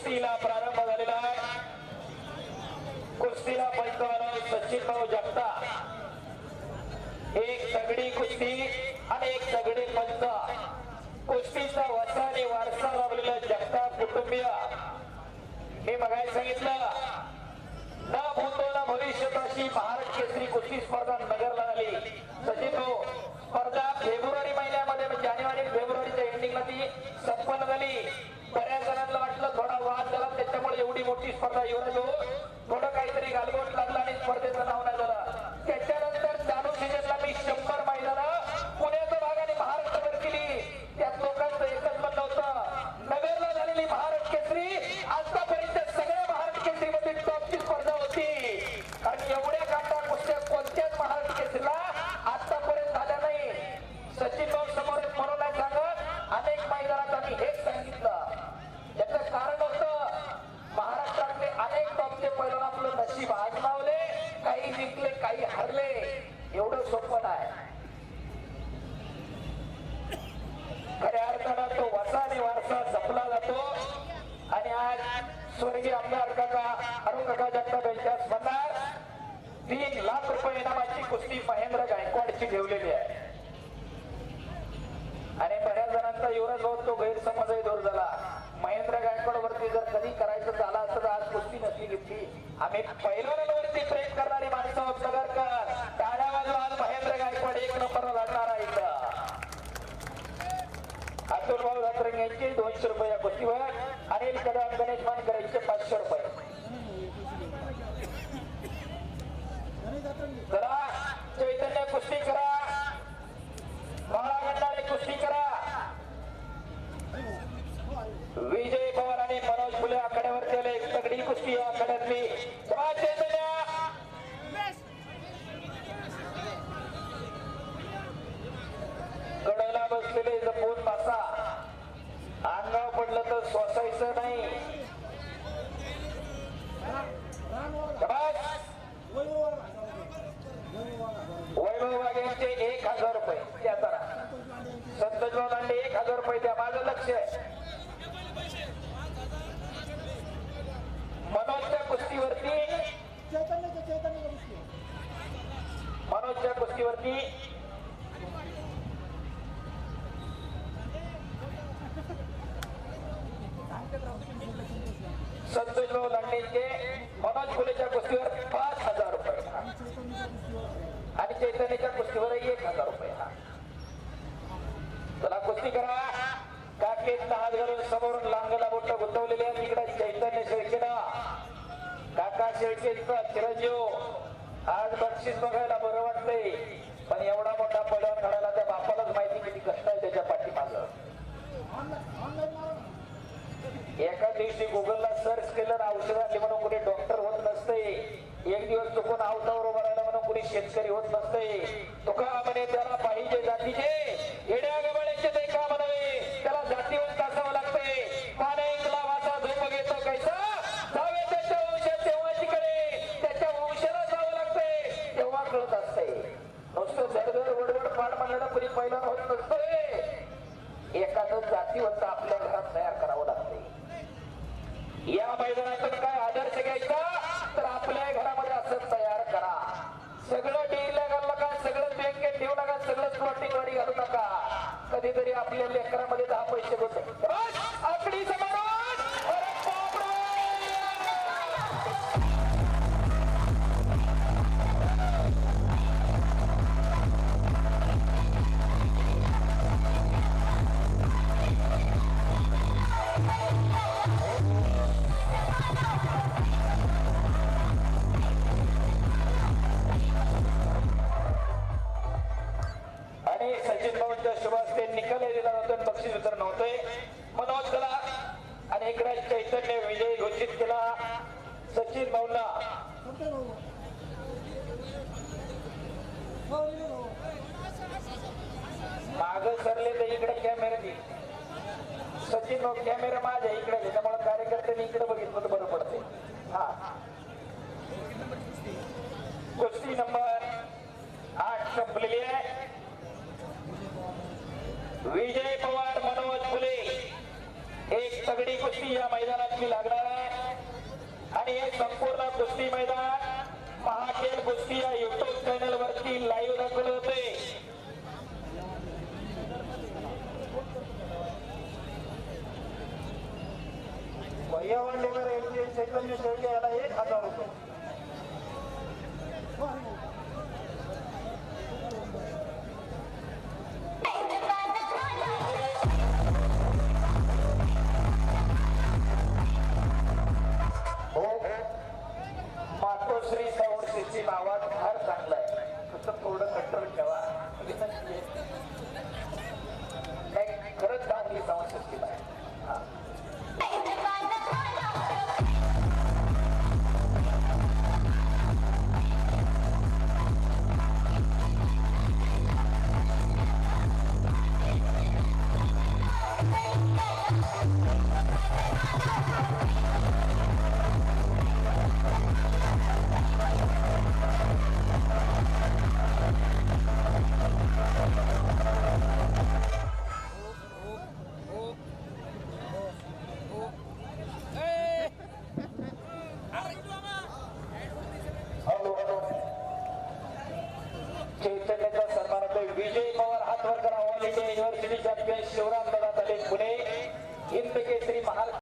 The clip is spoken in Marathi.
कुस्तीला प्रारंभ झालेला आहे. कुस्तीला पैलवान सचिन भाऊ जगता एक तगडी कुस्ती आणि एक तगडी पंच. कुस्तीचा वसा आणि वारसा लाभलेला जगताप कुटुंबीय. मी मगाशी सांगितलं न भूतो ना भविष्यत अशी महाराष्ट्र केसरी कुस्ती स्पर्धा नगरला स्वर्गीय आमदार काका अरुण काका जगताप यांच्या स्मरणार तीन लाख रुपये इनामाची कुस्ती महेंद्र गायकवाडची ठेवलेली आहे. आणि बऱ्याच जणांचा युवराज भाऊ तो गैरसमजही दूर झाला. महेंद्र गायकवाड वरती जर कधी करायचं झाला असं तर आज कुस्ती नसली घेतली आम्ही पैलवानांवरती प्रेम करणारी माणसं आहोत नगरकर टाळ्या वाजवा आज महेंद्र गायकवाड एक नंबर लढणार आहे इथं अतुल भाऊ धत्रंग यांचे दोनशे रुपये या कुस्तीवर अनिल कदम गणेश मानकर संतोषराव लांडेचे मनोज फुलेच्या कुस्तीवर पाच हजार रुपये आणि चैतन्याच्या कुस्तीवरही एक हजार रुपये चला कुस्ती करा. काकेत हात घालून समोरून लांगला बोट गुंतवलेले आहे इकडे चैतन्य शेळकेला. काका शेळकेचा चिरंजीव. आज बक्षीस बघायला बरं वाटतंय पण एवढा मोठा पडवून घडायला त्या बापालाच माहिती किती कष्ट आहे त्याच्या पाठीमागं ऑनलाईन ऑनलाईन मारा ना. एका दिवशी गुगलला सर्च केलं ना औषध आली म्हणून कुणी डॉक्टर होत नसते एक दिवस चुकून आवतावर राहिला म्हणून कुणी शेतकरी होत नसते. का म्हणे त्याला पाहिजे जातीचे येड्या गबाळ्याचे ते का म्हणावे? त्याला असावं पाण्या वाचा झोप घेतो कैसा? जावे त्याच्या वंशात तेव्हा तिकडे त्याच्या वंशाला जावं तेव्हा कळत असतंय नुसतं धडधड वडवड पाड म्हणलेला कुणी पहिला होत नसतोय एखादं जातीवंत आपल्या घरात तयार करावं लागते. या मैदानातून काय आदर्श घ्यायचा तर आपल्या घरामध्ये असं तयार करा सगळं डीलला घालू नका सगळं बँकेत ठेवू नका सगळं प्लॉटिंग वाडी घालू नका कधीतरी आपल्या लेकरामध्ये सचिन भाऊंच्या शुभास्ते निकाल दिला जातो बक्षीस वितरण होतोय. मनोज कला आणि इकडे चैतन्य विजय घोषित केला. सचिन भाऊला माग सरले तर इकडे कॅमेरा दे. सचिन भाऊ कॅमेरा माझ्या इकडे त्यामुळे कार्यकर्त्यांनी इकडे बघितलं तर बरं पडते हा कुस्ती नंबर आठ संपलेली आहे विजय पवार मनोज फुले एक तगडी तगडी कुस्ती या मैदानातली लागणार आहे आणि संपूर्ण कुस्ती मैदान महाखेल कुस्ती या युट्यूब चॅनल वरती लाईव्ह दाखवले होते वैयावन लेबर यांचे चैतन्य शेळके याला एक हजार रुपये. चैतन्याचा सन्मान होतोय विजय पवार हातवर करा all India university champion Shivram Dada Tale Pune. Hind Kesari Maharashtra